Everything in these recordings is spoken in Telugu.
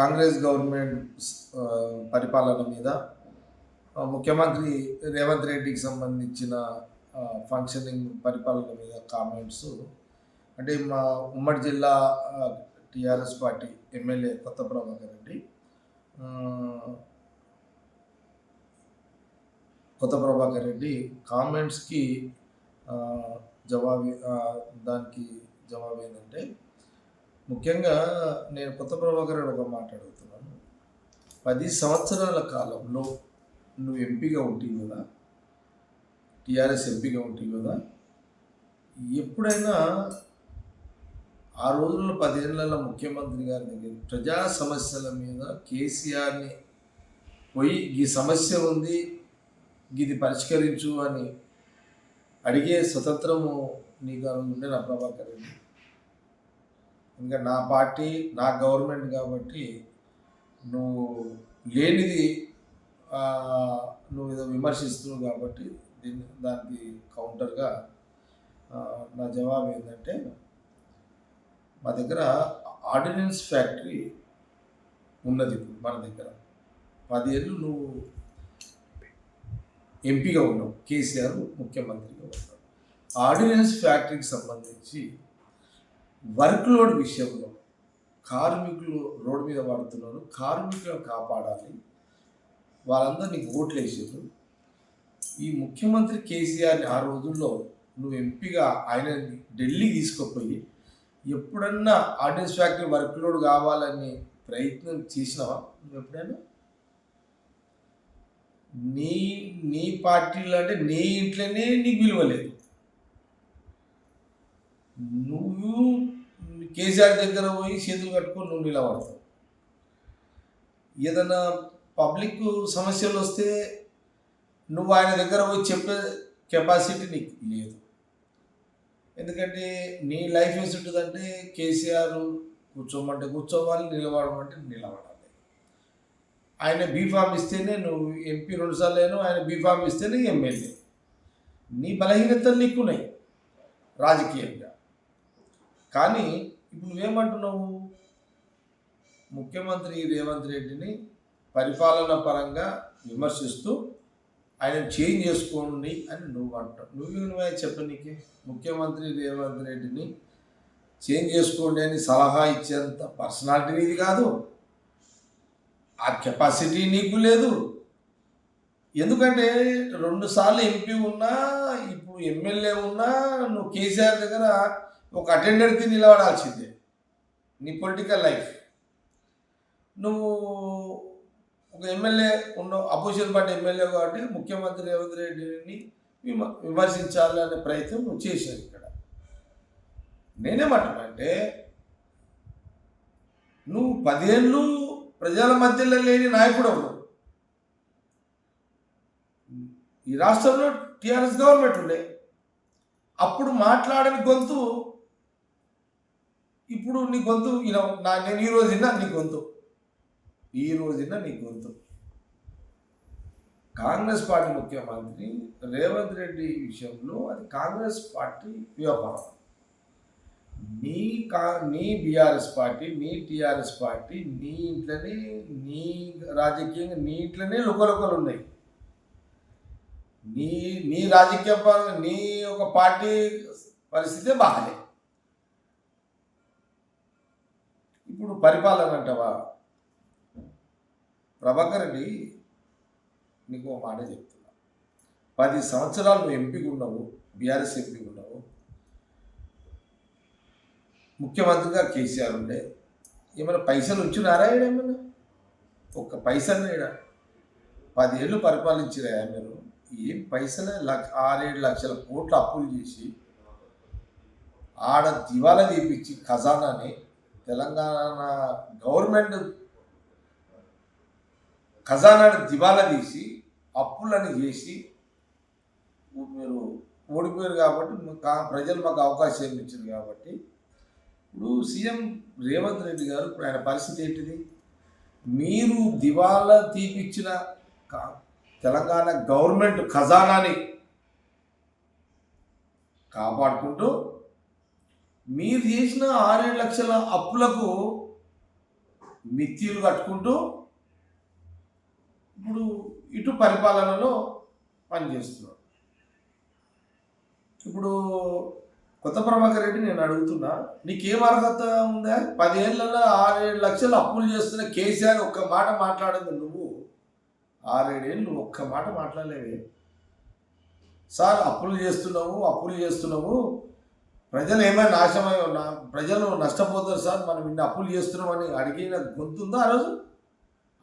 కాంగ్రెస్ గవర్నమెంట్ పరిపాలన మీద ముఖ్యమంత్రి రేవంత్ రెడ్డికి సంబంధించిన ఫంక్షనింగ్ పరిపాలన మీద కామెంట్స్ అంటే మా ఉమ్మడి జిల్లా టీఆర్ఎస్ పార్టీ ఎమ్మెల్యే కొత్త ప్రభాకర్ రెడ్డి కొత్త ప్రభాకర్ రెడ్డి కామెంట్స్కి జవాబు దానికి జవాబు ఏంటంటే ముఖ్యంగా నేను కొత్త ప్రభాకర్ రెడ్డి ఒక మాట్లాడుతున్నాను పది సంవత్సరాల కాలంలో నువ్వు ఎంపీగా ఉంటుంది కదా? టీఆర్ఎస్ ఎంపీగా ఉంటుంది కదా? ఎప్పుడైనా ఆ రోజుల్లో పదేళ్ళలో ముఖ్యమంత్రి గారి దగ్గర ప్రజా సమస్యల మీద కేసీఆర్ని పోయి ఈ సమస్య ఉంది ఇది పరిష్కరించు అని అడిగే స్వతంత్రము నీకు ఆ ఉండే నా ప్రభాకర్ రెడ్డి ఇంకా నా పార్టీ నా గవర్నమెంట్ కాబట్టి నువ్వు లేనిది నువ్వు ఏదో విమర్శిస్తున్నావు కాబట్టి దీన్ని దానికి కౌంటర్గా నా జవాబు ఏంటంటే మా దగ్గర ఆర్డినెన్స్ ఫ్యాక్టరీ ఉన్నది ఇప్పుడు మన దగ్గర. పదేళ్ళు నువ్వు ఎంపీగా ఉన్నావు కేసీఆర్ ముఖ్యమంత్రిగా ఉన్నావు ఆర్డినెన్స్ ఫ్యాక్టరీకి సంబంధించి వర్క్ లోడ్ విషయంలో కార్మికులు రోడ్డు మీద పడుతున్నారు. కార్మికులను కాపాడాలి. వాళ్ళందరూ నీకు ఓట్లు వేసారు ఈ ముఖ్యమంత్రి కేసీఆర్ని ఆ రోజుల్లో నువ్వు ఎంపీగా ఆయన ఢిల్లీ తీసుకుపోయి ఎప్పుడన్నా ఆర్డినెన్స్ ఫ్యాక్టరీ వర్క్ లోడ్ కావాలని ప్రయత్నం చేసినావా నువ్వు ఎప్పుడైనా? నీ నీ పార్టీలో అంటే నీ ఇంట్లోనే నీకు విలువ లేదు. నువ్వు కేసీఆర్ దగ్గర పోయి చేతులు కట్టుకొని నువ్వు నిలబడతావు. ఏదైనా పబ్లిక్ సమస్యలు వస్తే నువ్వు ఆయన దగ్గర పోయి చెప్పే కెపాసిటీ నీకు లేదు. ఎందుకంటే నీ లైఫ్ ఏసి ఉంటుందంటే కేసీఆర్ కూర్చోమంటే కూర్చోవాలి నిలబడమంటే నిలబడాలి. ఆయన బీఫామ్ ఇస్తేనే నువ్వు ఎంపీ రెండుసార్లు లేను ఆయన బీఫామ్ ఇస్తేనే ఎమ్మెల్యే నీ బలహీనతలు నీకున్నాయి రాజకీయంగా. కానీ ఇప్పుడు నువ్వేమంటున్నావు? ముఖ్యమంత్రి రేవంత్ రెడ్డిని పరిపాలన పరంగా విమర్శిస్తూ ఆయన చేంజ్ చేసుకోండి అని నువ్వు అంటావు నువ్వు నువ్వే చెప్పనీకి ముఖ్యమంత్రి రేవంత్ రెడ్డిని చేంజ్ చేసుకోండి అని సలహా ఇచ్చేంత పర్సనాలిటీ నీది కాదు. ఆ కెపాసిటీ నీకు లేదు. ఎందుకంటే రెండుసార్లు ఎంపీ ఉన్నా ఇప్పుడు ఎమ్మెల్యే ఉన్నా నువ్వు కేసీఆర్ దగ్గర ఒక అటెండర్కి నిలబడాల్సిందే నీ పొలిటికల్ లైఫ్. నువ్వు ఒక ఎమ్మెల్యే ఉన్నావు అపోజిషన్ పార్టీ ఎమ్మెల్యే కాబట్టి ముఖ్యమంత్రి రేవంత్ రెడ్డిని విమర్శించాలనే ప్రయత్నం నువ్వు చేశావు ఇక్కడ. నేనేమంటున్నా అంటే నువ్వు పదేళ్ళు ప్రజల మధ్యలో లేని నాయకుడు నువ్వు ఈ రాష్ట్రంలో టీఆర్ఎస్ గవర్నమెంట్ ఉండే. అప్పుడు మాట్లాడని గొంతు ఇప్పుడు నీ గొంతు ఇలా నా నేను ఈ రోజు నీ గొంతు. ఈ రోజున నీ గొంతు. కాంగ్రెస్ పార్టీ ముఖ్యమంత్రి రేవంత్ రెడ్డి విషయంలో అది కాంగ్రెస్ పార్టీ వ్యాపారం నీ కా నీ బీఆర్ఎస్ పార్టీ నీ టీఆర్ఎస్ పార్టీ నీ ఇంట్లోనే నీ రాజకీయంగా నీ ఇంట్లోనే లుకలుకలు ఉన్నాయి. నీ నీ రాజకీయ నీ ఒక పార్టీ పరిస్థితే బాగాలే. ఇప్పుడు పరిపాలన అంటావా? ప్రభాకర్ రెడ్డి నీకు ఒక మాట చెప్తున్నా. పది సంవత్సరాలు నువ్వు ఎంపీగా ఉన్నావు బీఆర్ఎస్ ఎంపీగా ఉన్నావు. ముఖ్యమంత్రిగా కేసీఆర్ ఉండే. ఏమైనా పైసలు ఉంచున్నారా ఈడ ఏమైనా ఒక్క పైసలు ఈడ పదేళ్ళు పరిపాలించిరా మీరు ఏం పైసలే? లక్ష ఆరేడు లక్షల కోట్లు అప్పులు చేసి ఆడ దివాలా తీపిచ్చి ఖజానాని తెలంగాణ గవర్నమెంట్ ఖజానాని దివాలా తీసి అప్పులని చేసి మీరు ఓడిపోయారు కాబట్టి ప్రజలు మాకు అవకాశం ఇచ్చారు కాబట్టి ఇప్పుడు సీఎం రేవంత్ రెడ్డి గారు ఇప్పుడు ఆయన పరిస్థితి ఏంటిది? మీరు దివాలా తీపిచ్చిన కా- తెలంగాణ గవర్నమెంట్ ఖజానాని కాపాడుకుంటూ మీరు చేసిన ఆరేడు లక్షల అప్పులకు మిత్తిలు కట్టుకుంటూ ఇప్పుడు ఇటు పరిపాలనలో పనిచేస్తున్నాడు ఇప్పుడు కొత్త ప్రభాకర్ రెడ్డి నేను అడుగుతున్నా నీకేం అర్హత ఉందా? పదేళ్ళలో ఆరేడు లక్షలు అప్పులు చేస్తున్న కేసీఆర్ ఒక్క మాట మాట్లాడింది నువ్వు. ఆరేడేళ్ళు ఒక్క మాట మాట్లాడలేవే. సార్ అప్పులు చేస్తున్నావు అప్పులు చేస్తున్నావు. ప్రజలు ఏమైనా నాశనమై ఉన్నా ప్రజలు నష్టపోతారు సార్ మనం ఇన్ని అప్పులు చేస్తున్నామని అడిగిన గొంతుందా ఆ రోజు?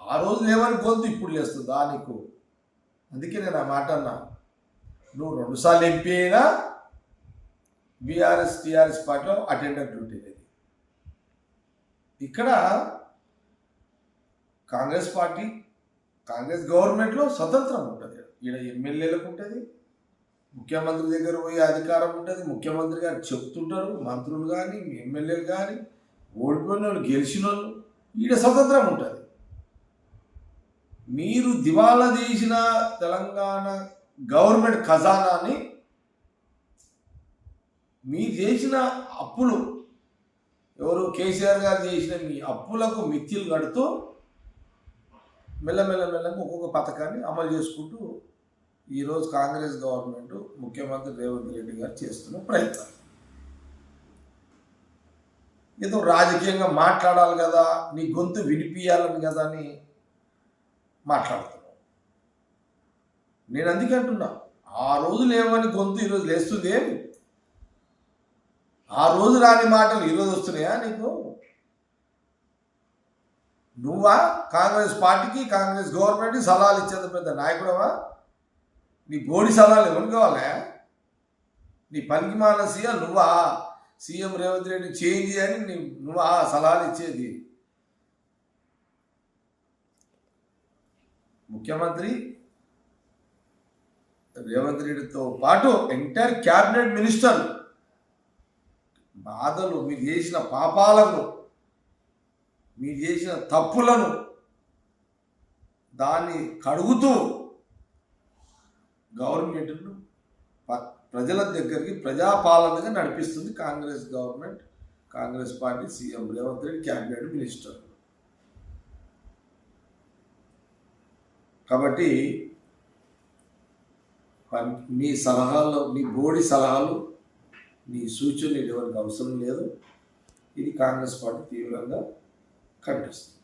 ఆ రోజు లేవని గొంతు ఇప్పుడు లేస్తుందా నీకు? అందుకే నేను ఆ మాట అన్నా. నువ్వు రెండుసార్లు ఎంపీ అయినా బీఆర్ఎస్ టీఆర్ఎస్ పార్టీలో అటెండర్ డ్యూటీ ఇక్కడ కాంగ్రెస్ పార్టీ కాంగ్రెస్ గవర్నమెంట్లో స్వతంత్రం ఉంటుంది. ఈడ ఎమ్మెల్యేలకు ఉంటుంది ముఖ్యమంత్రి దగ్గర పోయే అధికారం ఉంటుంది. ముఖ్యమంత్రి గారు చెప్తుంటారు. మంత్రులు కానీ ఎమ్మెల్యేలు కానీ ఓడిపోయిన వాళ్ళు గెలిచిన వాళ్ళు ఈడ స్వతంత్రం ఉంటుంది. మీరు దివాలా తీసిన తెలంగాణ గవర్నమెంట్ ఖజానాని మీరు చేసిన అప్పులు ఎవరు కేసీఆర్ గారు చేసిన మీ అప్పులకు మిత్తిలు కడుతూ మెల్లమెల్ల మెల్లగా ఒక్కొక్క పథకాన్ని అమలు చేసుకుంటూ ఈరోజు కాంగ్రెస్ గవర్నమెంట్ ముఖ్యమంత్రి రేవంత్ రెడ్డి గారు చేస్తున్న ప్రయత్నం. ఏదో రాజకీయంగా మాట్లాడాలి కదా నీ గొంతు వినిపించాలని కదా అని మాట్లాడుతున్నావు నేను అందుకే అంటున్నా ఆ రోజు లేవని గొంతు ఈరోజు లేస్తుంది ఏమి? ఆ రోజు రాని మాటలు ఈరోజు వస్తున్నాయా నీకు? నువ్వా? కాంగ్రెస్ పార్టీకి కాంగ్రెస్ గవర్నమెంట్కి సలహాలు ఇచ్చేంత పెద్ద నాయకుడవా? నీ బోడి సవాళ్ళు ఎవరు కావాలా? నీ పనికి మాల సీఎం నువ్వా? సీఎం రేవంత్ రెడ్డి చేంజ్ అని నీ నువ్వా సలహాలు ఇచ్చేది? ముఖ్యమంత్రి రేవంత్ రెడ్డితో పాటు ఎంటైర్ క్యాబినెట్ మినిస్టర్ బాధలు మీరు చేసిన పాపాలను మీరు చేసిన తప్పులను దాన్ని కడుగుతూ గవర్నమెంట్ను ప్రజల దగ్గరికి ప్రజాపాలనగా నడిపిస్తుంది Congress government Congress party CM Revanth Reddy cabinet minister. కాబట్టి మీ సలహాలు మీ బోడి సలహాలు మీ సూచనలు ఎవరికి అవసరం లేదు. ఇది కాంగ్రెస్ పార్టీ తీవ్రంగా ఖండిస్తుంది.